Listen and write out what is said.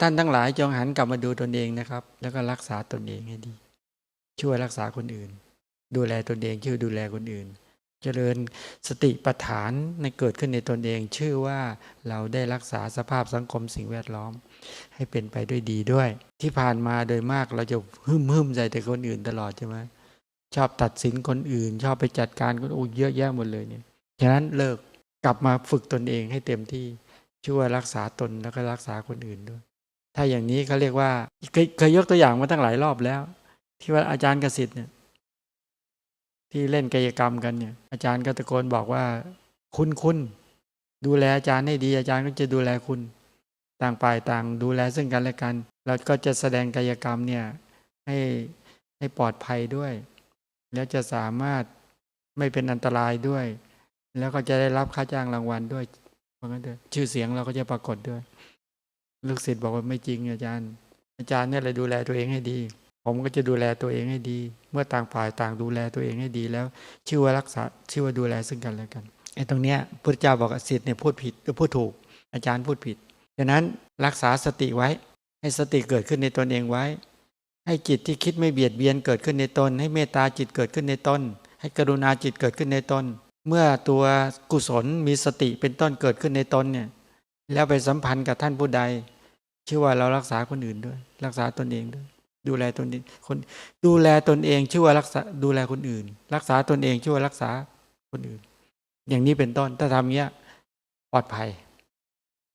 ท่านทั้งหลายจงหันกลับมาดูตนเองนะครับ แล้วก็รักษาตนเองให้ดี ช่วยรักษาคนอื่น ดูแลตนเองช่วยดูแลคนอื่น เจริญสติปัฏฐานในเกิดขึ้นในตนเอง ชื่อว่าเราได้รักษาสภาพสังคมสิ่งแวดล้อม ให้เป็นไปด้วยดีด้วย ที่ผ่านมาโดยมากเราจะหึ่มหึมใจแต่คนอื่นตลอดใช่ไหมชอบตัดสินคนอื่น ชอบไปจัดการคนโอ้เยอะแยะหมดเลยเนี่ยฉะนั้นเลิกกลับมาฝึกตนเองให้เต็มที่ช่วยรักษาตนแล้วก็รักษาคนอื่นด้วย ถ้าอย่างนี้เขาเรียกว่าเคยเคยยกตัวอย่างมาตั้งหลายรอบแล้ว ที่ว่าอาจารย์กสิทธิ์เนี่ย ที่เล่นกายกรรมกันเนี่ย อาจารย์ก็ตะโกนบอกว่า คุณคุณดูแลอาจารย์ให้ดี อาจารย์ก็จะดูแลคุณ ต่างฝ่ายต่างดูแลซึ่งกันและกัน เราก็จะแสดงกายกรรมเนี่ย ให้ให้ปลอดภัยด้วย แล้วจะสามารถไม่เป็นอันตรายด้วย แล้วก็จะได้รับค่าจ้างรางวัลด้วยเพราะงั้นเถอะชื่อเสียงเราก็จะปรากฏด้วย ลูกศิษย์บอกว่าไม่จริงอาจารย์ อาจารย์เนี่ยเลยดูแลตัวเองให้ดี ผมก็จะดูแลตัวเองให้ดี เมื่อต่างฝ่ายต่างดูแลตัวเองให้ดีแล้ว ชื่อว่ารักษาชื่อว่าดูแลซึ่งกันและกันไอ้ตรงเนี้ยพุทธเจ้าบอกศิษย์เนี่ยพูดผิดหรือพูดถูก อาจารย์พูดผิดฉะนั้นรักษาสติไว้ ให้สติเกิดขึ้นในตนเองไว้ ให้จิตที่คิดไม่เบียดเบียนเกิดขึ้นในตน ให้เมตตาจิตเกิดขึ้นในตน ให้กรุณาจิตเกิดขึ้นในตน เมื่อตัวกุศลมีสติเป็นต้นเกิดขึ้นในตนเนี่ยแล้วไปสัมพันธ์กับท่านผู้ใด ชื่อว่าเรารักษาคนอื่นด้วย รักษาตนเองด้วย ดูแลตนเองคนดูแลตนเองชื่อว่ารักษาดูแลคนอื่น รักษาตนเองชื่อว่ารักษาคนอื่น อย่างนี้เป็นต้นถ้าทำเงี้ยปลอดภัย